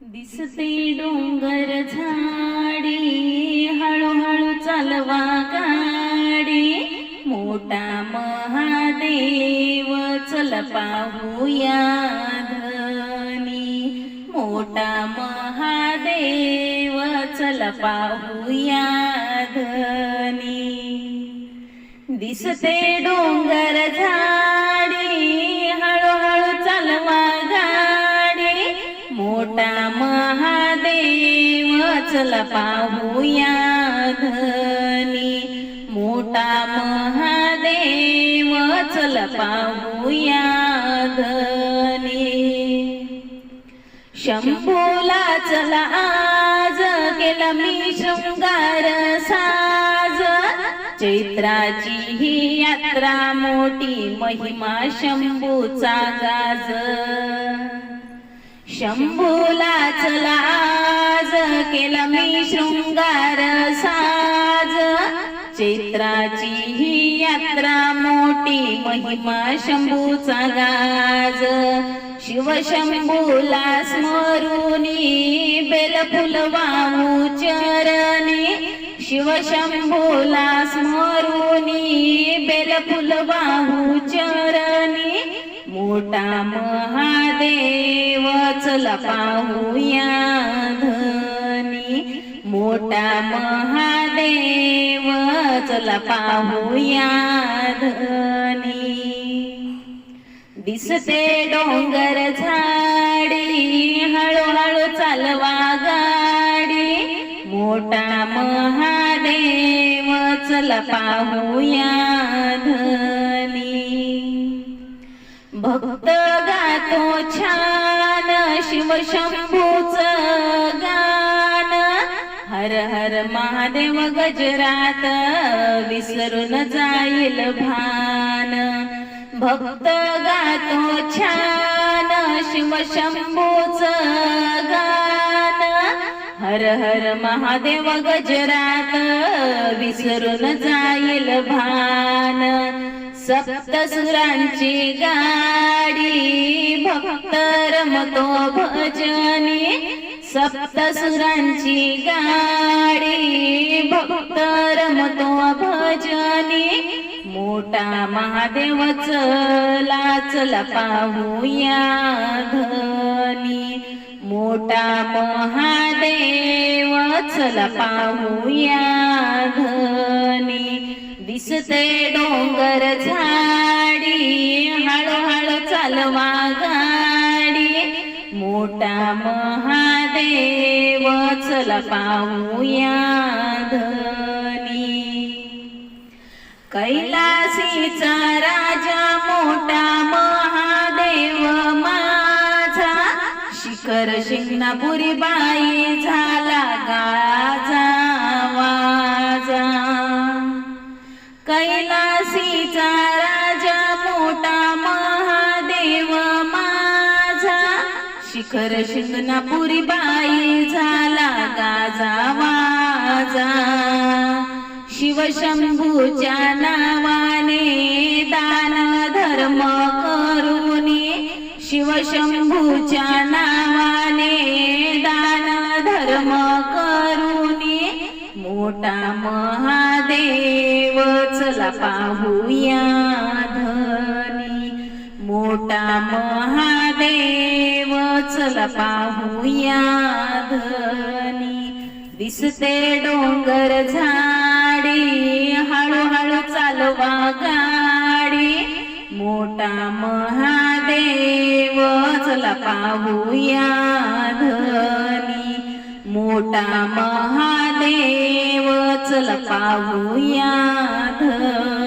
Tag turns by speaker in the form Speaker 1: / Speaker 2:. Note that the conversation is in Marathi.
Speaker 1: दिसते डोंगर झाडी हळूहळू चालवा गाडी. मोठा महादेव चल पाहूया धनी मोठा महादेव चल पाहूया धनी दिसते डोंगर झाडी चल पाहूया धनी मोठा महादेव चल पाहूया धनी शंभूला चला आज केला मी शृंगार साज. चैत्राची ही यात्रा मोठी महिमा शंभूचा गाज. शंभूला चला केला मी शृंगार साज. चित्राची ही यात्रा मोठी महिमा शंभूचा गाज. शिवशंभूला स्मरुनी बेलफुल वाहू चरणी. शिवशंभूला स्मरुनी बेलफुल वाहू चरणी. मोठा महादेव चला पाहूया चला पाहूया धनी दिसते डोंगर झाडी हळूहळू चालवा गाडी. मोठा महादेव चल पाहूया धनी भक्त गातो छान शिवशंभूच गा हर हर महादेव गजरात विसरून जाईल भान. भक्त गातो छान शिव शंभूच गान. हर हर महादेव गजरात विसरून जाईल भान. सप्तसुरांची गाडी भक्त रमतो भजनी. सप्तसुरांची गाडी भक्त रमतो भजनी मोठा महादेव चला चला पाहूया धनी मोठा महादेव चला पाहूया धनी दिसते डोंगर झाडी हळूहळू चालवा गाडी. मोठा देव चला पाहूया धनी. कैलासीचा राजा मोठा महादेव माझा शिखर शिंगणापुरी बा शिखर शिंगणापुरी बाई झाला गाजा वाजा. शिवशंभूच्या नावाने दान धर्म करुनी शिवशंभूच्या नावाने दान धर्म करुनी मोठा महादेव चला पाहूया धनी मोठा महादेव चला पाहूया धनी दिसते डोंगर झाडी हळूहळू चालवा गाडी. मोठा महादेव चला पाहूया धनी मोठा महादेव चला पाहूया धनी